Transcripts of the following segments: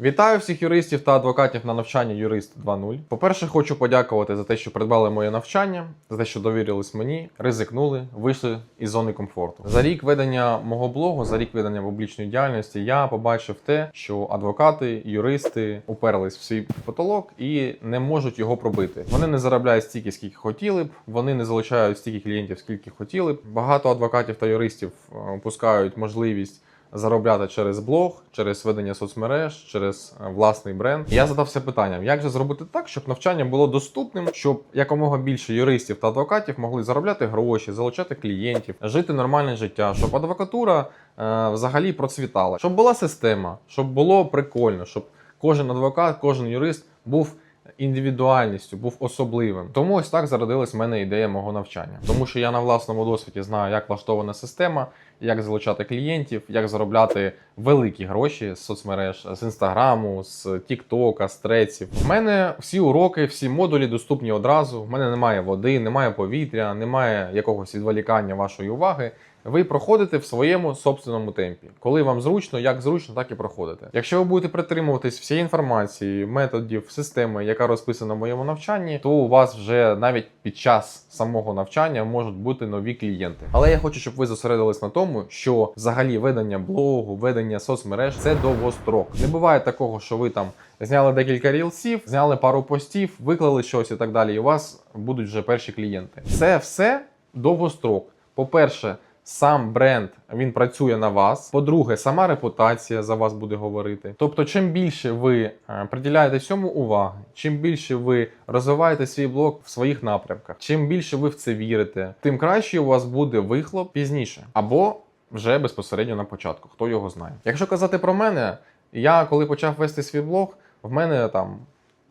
Вітаю всіх юристів та адвокатів на навчанні Юрист 2.0. По-перше, хочу подякувати за те, що придбали моє навчання, за те, що довірились мені, ризикнули, вийшли із зони комфорту. За рік ведення мого блогу, за рік ведення публічної діяльності, я побачив те, що адвокати, юристи уперлись в свій потолок і не можуть його пробити. Вони не заробляють стільки, скільки хотіли б, вони не залучають стільки клієнтів, скільки хотіли б. Багато адвокатів та юристів е, упускають можливість заробляти через блог, через ведення соцмереж, через е, власний бренд. Я задався питанням, як же зробити так, щоб навчання було доступним, щоб якомога більше юристів та адвокатів могли заробляти гроші, залучати клієнтів, жити нормальне життя, щоб адвокатура е, взагалі процвітала, щоб була система, щоб було прикольно, щоб кожен адвокат, кожен юрист був. Індивідуальністю був особливим. Тому ось так зародилась в мене ідея мого навчання. Тому що я на власному досвіді знаю, як влаштована система, як залучати клієнтів, як заробляти великі гроші з соцмереж, з інстаграму, з Тіктока, з треців. В мене всі уроки, всі модулі доступні одразу. В мене немає води, немає повітря, немає якогось відволікання вашої уваги. Ви проходите в своєму собственному темпі. Коли вам зручно, як зручно, так і проходите. Якщо ви будете притримуватись всієї інформації, методів, системи, яка розписана в моєму навчанні, то у вас вже навіть під час самого навчання можуть бути нові клієнти. Але я хочу, щоб ви зосередились на тому, що взагалі ведення блогу, ведення соцмереж це довгострок. Не буває такого, що ви там зняли декілька рілсів, зняли пару постів, виклали щось і так далі. І у вас будуть вже перші клієнти. Це все довгострок. По-перше, сам бренд він працює на вас. По-друге, сама репутація за вас буде говорити. Тобто, чим більше ви е, приділяєте цьому уваги, чим більше ви розвиваєте свій блог в своїх напрямках, чим більше ви в це вірите, тим краще у вас буде вихлоп пізніше або вже безпосередньо на початку. Хто його знає. Якщо казати про мене, я коли почав вести свій блог, в мене там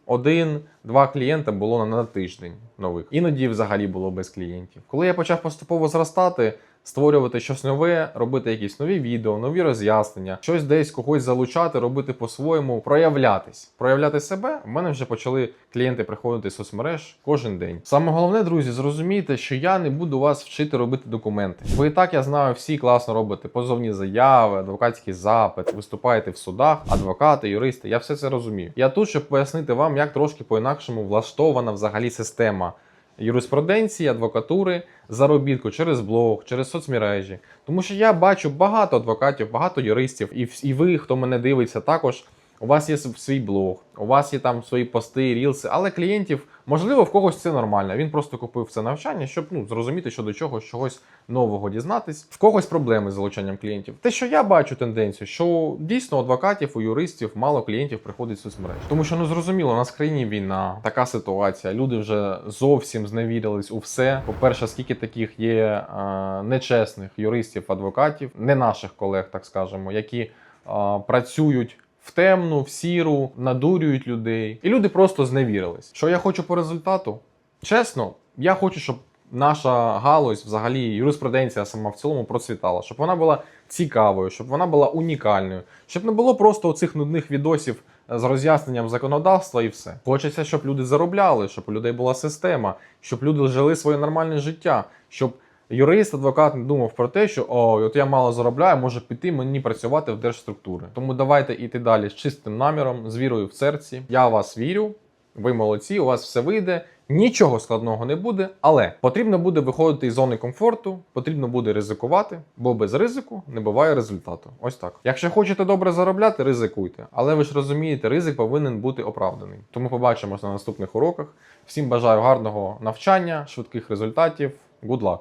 один-два клієнта було на тиждень нових. Іноді взагалі було без клієнтів. Коли я почав поступово зростати, створювати щось нове, робити якісь нові відео, нові роз'яснення, щось десь когось залучати, робити по-своєму, проявлятись, проявляти себе. В мене вже почали клієнти приходити з соцмереж кожен день. Саме головне, друзі, зрозумійте, що я не буду вас вчити робити документи. Бо і так я знаю, всі класно робите позовні заяви, адвокатський запит, виступаєте в судах, адвокати, юристи. Я все це розумію. Я тут, щоб пояснити вам, як трошки по-інакшому влаштована взагалі система юриспруденції, адвокатури, заробітку через блог, через соцмережі. Тому що я бачу багато адвокатів, багато юристів, і, і ви, хто мене дивиться, також. У вас є свій блог, у вас є там свої пости, рілси, але клієнтів, можливо, в когось це нормально. Він просто купив це навчання, щоб ну, зрозуміти, що до чогось чогось нового дізнатись. В когось проблеми з залучанням клієнтів. Те, що я бачу тенденцію, що дійсно адвокатів, у юристів мало клієнтів приходить з соцмереж. Тому що ну зрозуміло, у нас в країні війна, така ситуація. Люди вже зовсім зневірились у все. По-перше, скільки таких є е, нечесних юристів, адвокатів, не наших колег, так скажемо, які е, працюють. В темну, в сіру, надурюють людей. І люди просто зневірились. Що я хочу по результату? Чесно, я хочу, щоб наша галузь, взагалі, юриспруденція сама в цілому процвітала, щоб вона була цікавою, щоб вона була унікальною, щоб не було просто оцих нудних відосів з роз'ясненням законодавства і все. Хочеться, щоб люди заробляли, щоб у людей була система, щоб люди жили своє нормальне життя, щоб юрист, адвокат не думав про те, що о, от я мало заробляю, може піти мені працювати в держструктури. Тому давайте йти далі з чистим наміром, з вірою в серці. Я вас вірю. Ви молодці, у вас все вийде. Нічого складного не буде, але потрібно буде виходити із зони комфорту, потрібно буде ризикувати, бо без ризику не буває результату. Ось так. Якщо хочете добре заробляти, ризикуйте. Але ви ж розумієте, ризик повинен бути оправданий. Тому побачимось на наступних уроках. Всім бажаю гарного навчання, швидких результатів. Good luck!